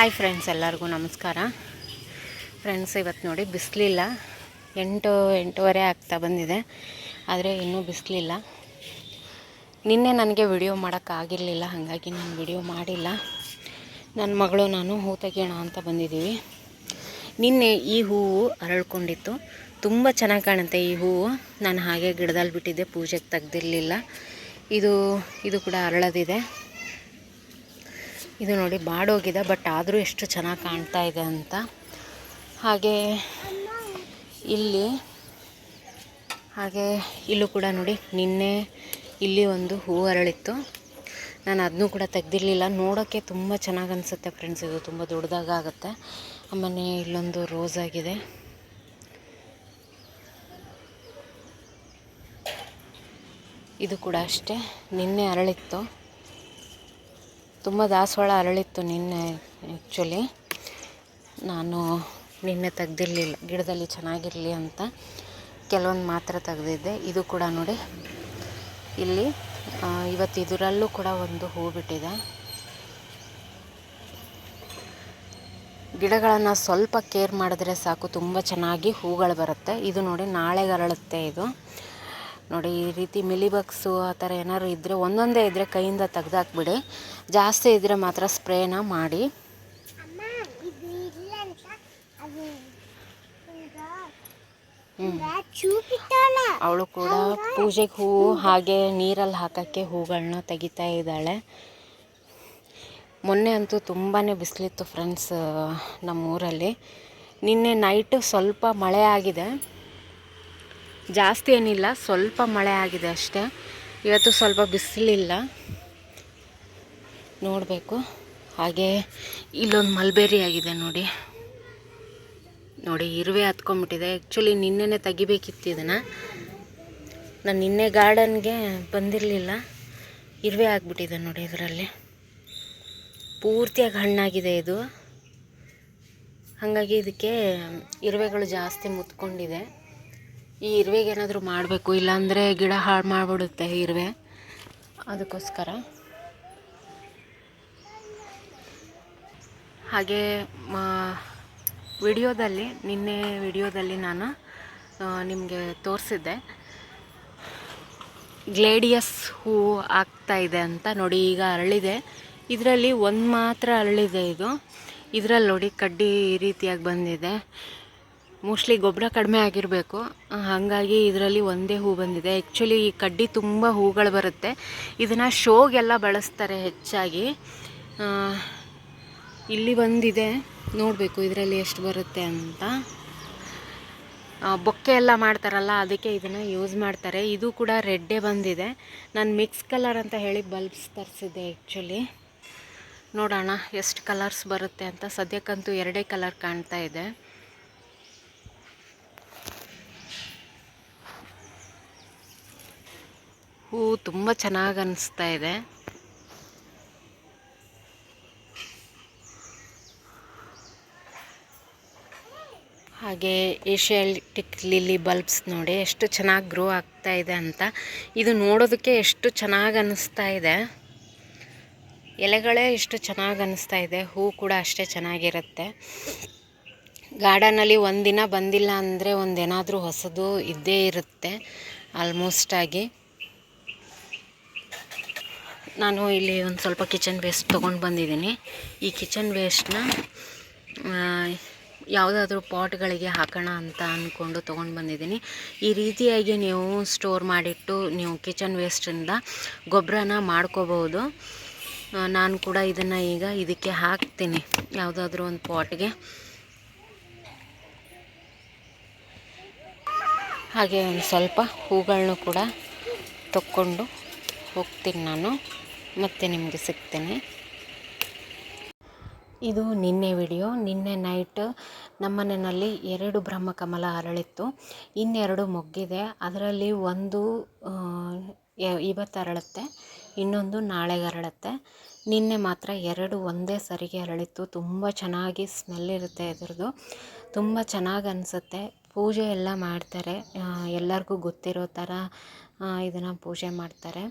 Hi friends ಎಲ್ಲರಿಗೂ ನಮಸ್ಕಾರ. Friends ಇವತ್ತು ನೋಡಿ ಬಿಸಿಲಿಲ್ಲ. ಎಂಟು, ಎಂಟೂವರೆ ಆಗ್ತಾ ಬಂದಿದೆ. ಆದರೆ ಇನ್ನೂ ಬಿಸಿಲಿಲ್ಲ. ನಿನ್ನೆ ನನಗೆ ವಿಡಿಯೋ ಮಾಡೋಕ್ಕಾಗಿರಲಿಲ್ಲ ಹಾಗಾಗಿ ನಾನು ವಿಡಿಯೋ ಮಾಡಿಲ್ಲ. ನನ್ನ ಮಗಳು, ನಾನು ಹೂ ತೆಗಿಯೋಣ ಅಂತ ಬಂದಿದ್ದೀವಿ ನಿನ್ನೆ ಈ ಹೂವು ಅರಳ್ಕೊಂಡಿತ್ತು. ತುಂಬ ಚೆನ್ನಾಗಿ ಕಾಣುತ್ತೆ ಈ ಹೂವು. ನಾನು ಹಾಗೆ ಗಿಡದಲ್ಲಿ ಬಿಟ್ಟಿದ್ದೆ, ಪೂಜೆಗೆ ತೆಗ್ದಿರಲಿಲ್ಲ. ಇದು ಇದು ಕೂಡ ಅರಳದಿದೆ. ಇದು ನೋಡಿ ಬಾಡೋಗಿದೆ, ಬಟ್ ಆದರೂ ಎಷ್ಟು ಚೆನ್ನಾಗಿ ಕಾಣ್ತಾ ಇದೆ ಅಂತ. ಹಾಗೆ ಇಲ್ಲಿ, ಹಾಗೆ ಇಲ್ಲೂ ಕೂಡ ನೋಡಿ, ನಿನ್ನೆ ಇಲ್ಲಿ ಒಂದು ಹೂ ಅರಳಿತ್ತು. ನಾನು ಅದನ್ನೂ ಕೂಡ ತೆಗ್ದಿರಲಿಲ್ಲ. ನೋಡೋಕ್ಕೆ ತುಂಬ ಚೆನ್ನಾಗಿ ಅನಿಸುತ್ತೆ ಫ್ರೆಂಡ್ಸ್, ಇದು ತುಂಬ ದೊಡ್ಡದಾಗುತ್ತೆ ಆಮೇಲೆ ಇಲ್ಲೊಂದು ರೋಸ್ ಆಗಿದೆ. ಇದು ಕೂಡ ಅಷ್ಟೇ. ನಿನ್ನೆ ಅರಳಿತ್ತು. ತುಂಬ ದಾಸವಾಳ ಅರಳಿತ್ತು ನಿನ್ನೆ ಆ್ಯಕ್ಚುಲಿ ನಾನು ನಿನ್ನೆ ತೆಗ್ದಿರಲಿಲ್ಲ, ಗಿಡದಲ್ಲಿ ಚೆನ್ನಾಗಿರಲಿ ಅಂತ ಕೆಲವೊಂದು ಮಾತ್ರ ತೆಗೆದಿದ್ದೆ. ಇದು ಕೂಡ ನೋಡಿ, ಇಲ್ಲಿ ಇವತ್ತು ಇದರಲ್ಲೂ ಕೂಡ ಒಂದು ಹೂ ಬಿಟ್ಟಿದೆ. ಗಿಡಗಳನ್ನು ಸ್ವಲ್ಪ ಕೇರ್ ಮಾಡಿದ್ರೆ ಸಾಕು, ತುಂಬ ಚೆನ್ನಾಗಿ ಹೂಗಳು ಬರುತ್ತೆ. ಇದು ನೋಡಿ ನಾಳೆಗೆ ಅರಳುತ್ತೆ ಇದು. ನೋಡಿ ಈ ರೀತಿ ಮಿಲಿಬಗ್ಸು ಆ ಥರ ಏನಾದ್ರು ಇದ್ದರೆ ಒಂದೊಂದೇ ಇದ್ದರೆ ಕೈಯಿಂದ ತೆಗ್ದಾಕ್ಬಿಡಿ. ಜಾಸ್ತಿ ಇದ್ದರೆ ಮಾತ್ರ ಸ್ಪ್ರೇನ ಮಾಡಿ. ಅವಳು ಕೂಡ ಪೂಜೆಗೆ ಹೂವು ಹಾಗೆ ನೀರಲ್ಲಿ ಹಾಕೋಕ್ಕೆ ಹೂಗಳನ್ನ ತೆಗಿತಾ ಇದ್ದಾಳೆ. ಮೊನ್ನೆ ಅಂತೂ ತುಂಬಾ ಬಿಸಿಲಿತ್ತು ಫ್ರೆಂಡ್ಸ್ ನಮ್ಮೂರಲ್ಲಿ. ನಿನ್ನೆ ನೈಟು ಸ್ವಲ್ಪ ಮಳೆ ಆಗಿದೆ. ಜಾಸ್ತಿ ಏನಿಲ್ಲ, ಸ್ವಲ್ಪ ಮಳೆ ಆಗಿದೆ ಅಷ್ಟೇ. ಇವತ್ತು ಸ್ವಲ್ಪ ಬಿಸಿಲಿಲ್ಲ. ನೋಡಬೇಕು. ಹಾಗೆ ಇಲ್ಲೊಂದು ಮಲ್ಬೇರಿ ಆಗಿದೆ ನೋಡಿ. ನೋಡಿ, ಇರುವೆ ಹತ್ಕೊಂಡ್ಬಿಟ್ಟಿದೆ. ಆ್ಯಕ್ಚುಲಿ ನಿನ್ನೆ ತೆಗಿಬೇಕಿತ್ತು ಇದನ್ನು. ನಾನು ನಿನ್ನೆ ಗಾರ್ಡನ್ಗೆ ಬಂದಿರಲಿಲ್ಲ. ಇರುವೆ ಆಗಿಬಿಟ್ಟಿದೆ ನೋಡಿ ಇದರಲ್ಲಿ. ಪೂರ್ತಿಯಾಗಿ ಹಣ್ಣಾಗಿದೆ ಇದು. ಹಾಗಾಗಿ ಇದಕ್ಕೆ ಇರುವೆಗಳು ಜಾಸ್ತಿ ಮುತ್ಕೊಂಡಿದೆ. ಈ ಇರುವೆಗೆ ಏನಾದರೂ ಮಾಡಬೇಕು, ಇಲ್ಲಾಂದರೆ ಗಿಡ ಹಾಳು ಮಾಡಿಬಿಡುತ್ತೆ ಇರುವೆ. ಅದಕ್ಕೋಸ್ಕರ. ಹಾಗೆ ವಿಡಿಯೋದಲ್ಲಿ, ನಿನ್ನೆ ವಿಡಿಯೋದಲ್ಲಿ ನಾನು ನಿಮಗೆ ತೋರಿಸಿದ್ದೆ. ಗ್ಲೇಡಿಯಸ್ ಹೂವು ಆಗ್ತಾ ಇದೆ ಅಂತ ನೋಡಿ ಈಗ ಅರಳಿದೆ. ಇದರಲ್ಲಿ ಒಂದು ಮಾತ್ರ ಅರಳಿದೆ ಇದು. ಇದರಲ್ಲಿ ನೋಡಿ ಕಡ್ಡಿ ಈ ರೀತಿಯಾಗಿ ಬಂದಿದೆ. ಮೋಸ್ಟ್ಲಿ ಗೊಬ್ಬರ ಕಡಿಮೆ ಆಗಿರಬೇಕು. ಹಾಗಾಗಿ ಇದರಲ್ಲಿ ಒಂದೇ ಹೂ ಬಂದಿದೆ. ಆ್ಯಕ್ಚುಲಿ ಈ ಕಡ್ಡಿ ತುಂಬ ಹೂಗಳು ಬರುತ್ತೆ. ಇದನ್ನು ಶೋಗೆಲ್ಲ ಬಳಸ್ತಾರೆ ಹೆಚ್ಚಾಗಿ. ಇಲ್ಲಿ ಬಂದಿದೆ. ನೋಡಬೇಕು ಇದರಲ್ಲಿ ಎಷ್ಟು ಬರುತ್ತೆ ಅಂತ. ಬೊಕ್ಕೆ ಎಲ್ಲ ಮಾಡ್ತಾರಲ್ಲ, ಅದಕ್ಕೆ ಇದನ್ನು ಯೂಸ್ ಮಾಡ್ತಾರೆ. ಇದು ಕೂಡ ರೆಡ್ಡೇ ಬಂದಿದೆ. ನಾನು ಮಿಕ್ಸ್ ಕಲರ್ ಅಂತ ಹೇಳಿ ಬಲ್ಬ್ಸ್ ತರಿಸಿದ್ದೆ ಆ್ಯಕ್ಚುಲಿ ನೋಡೋಣ, ಎಷ್ಟು ಕಲರ್ಸ್ ಬರುತ್ತೆ ಅಂತ. ಸದ್ಯಕ್ಕಂತೂ ಎರಡೇ ಕಲರ್ ಕಾಣ್ತಾ ಇದೆ. ಹೂ ತುಂಬ ಚೆನ್ನಾಗಿ ಅನಿಸ್ತಾ ಇದೆ. ಹಾಗೆ ಏಷ್ಯಾಟಿಕ್ ಲಿಲ್ಲಿ ಬಲ್ಬ್ಸ್ ನೋಡಿ ಎಷ್ಟು ಚೆನ್ನಾಗಿ ಗ್ರೋ ಆಗ್ತಾ ಇದೆ ಅಂತ. ಇದು ನೋಡೋದಕ್ಕೆ ಎಷ್ಟು ಚೆನ್ನಾಗಿ ಅನ್ನಿಸ್ತಾ ಇದೆ. ಎಲೆಗಳೇ ಎಷ್ಟು ಚೆನ್ನಾಗಿ ಅನ್ನಿಸ್ತಾ ಇದೆ. ಹೂ ಕೂಡ ಅಷ್ಟೇ ಚೆನ್ನಾಗಿರುತ್ತೆ. ಗಾರ್ಡನಲ್ಲಿ ಒಂದಿನ ಬಂದಿಲ್ಲ ಅಂದರೆ ಒಂದೇನಾದರೂ ಹೊಸದು ಇದ್ದೇ ಇರುತ್ತೆ. ಆಲ್ಮೋಸ್ಟ್ ಆಗಿ. ನಾನು ಇಲ್ಲಿ ಒಂದು ಸ್ವಲ್ಪ ಕಿಚನ್ ವೇಸ್ಟ್ ತೊಗೊಂಡು ಬಂದಿದ್ದೀನಿ. ಈ ಕಿಚನ್ ವೇಸ್ಟ್ನ ಯಾವುದಾದ್ರೂ ಪಾಟ್ಗಳಿಗೆ ಹಾಕೋಣ ಅಂತ ಅಂದ್ಕೊಂಡು ತೊಗೊಂಡು ಬಂದಿದ್ದೀನಿ. ಈ ರೀತಿಯಾಗಿ ನೀವು ಸ್ಟೋರ್ ಮಾಡಿಟ್ಟು ನೀವು ಕಿಚನ್ ವೇಸ್ಟಿಂದ ಗೊಬ್ಬರನ ಮಾಡ್ಕೋಬೋದು. ನಾನು ಕೂಡ ಇದನ್ನು ಈಗ ಇದಕ್ಕೆ ಹಾಕ್ತೀನಿ. ಯಾವುದಾದ್ರೂ ಒಂದು ಪಾಟ್ಗೆ ಹಾಗೆ ಒಂದು ಸ್ವಲ್ಪ ಹೂಗಳನ್ನೂ ಕೂಡ ತಕ್ಕೊಂಡು ಹೋಗ್ತೀನಿ ನಾನು. ಮತ್ತೆ ನಿಮಗೆ ಸಿಗ್ತೇನೆ. ಇದು ನಿನ್ನೆ ವಿಡಿಯೋ. ನಿನ್ನೆ ನೈಟ್ ನಮ್ಮನೆಯಲ್ಲಿ ಎರಡು ಬ್ರಹ್ಮಕಮಲ ಅರಳಿತ್ತು. ಇನ್ನೆರಡು ಮೊಗ್ಗಿದೆ. ಅದರಲ್ಲಿ ಒಂದು ಇವತ್ತು ಅರಳುತ್ತೆ. ಇನ್ನೊಂದು ನಾಳೆಗೆ ಅರಳುತ್ತೆ. ನಿನ್ನೆ ಮಾತ್ರ ಎರಡು ಒಂದೇ ಸರಿಗೆ ಅರಳಿತ್ತು. ತುಂಬ ಚೆನ್ನಾಗಿ ಸ್ಮೆಲ್ ಇರುತ್ತೆ ಇದ್ರದ್ದು. ತುಂಬ ಚೆನ್ನಾಗಿ ಅನಿಸುತ್ತೆ. ಪೂಜೆ ಎಲ್ಲ ಮಾಡ್ತಾರೆ. ಎಲ್ಲರಿಗೂ ಗೊತ್ತಿರೋ ಥರ ಇದನ್ನು ಪೂಜೆ ಮಾಡ್ತಾರೆ.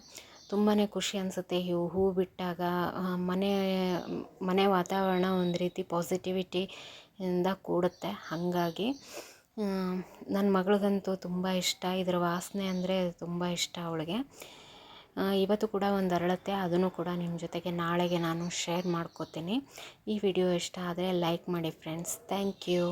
ತುಂಬಾ ಖುಷಿ ಅನಿಸುತ್ತೆ. ಇವು ಹೂ ಬಿಟ್ಟಾಗ ಮನೆ ಮನೆ ವಾತಾವರಣ ಒಂದು ರೀತಿ ಪಾಸಿಟಿವಿಟಿ ಇಂದ ಕೂಡುತ್ತೆ. ಹಾಗಾಗಿ ನನ್ನ ಮಗಳಿಗಂತೂ ತುಂಬ ಇಷ್ಟ. ಇದರ ವಾಸನೆ ಅಂದರೆ ತುಂಬ ಇಷ್ಟ ಅವಳಿಗೆ. ಇವತ್ತು ಕೂಡ ಒಂದು ಅರಳತ್ತೆ. ಅದನ್ನು ಕೂಡ ನಿಮ್ಮ ಜೊತೆಗೆ ನಾಳೆಗೆ ನಾನು ಶೇರ್ ಮಾಡ್ಕೋತೀನಿ. ಈ ವಿಡಿಯೋ ಇಷ್ಟ ಆದರೆ ಲೈಕ್ ಮಾಡಿ ಫ್ರೆಂಡ್ಸ್ ಥ್ಯಾಂಕ್ ಯು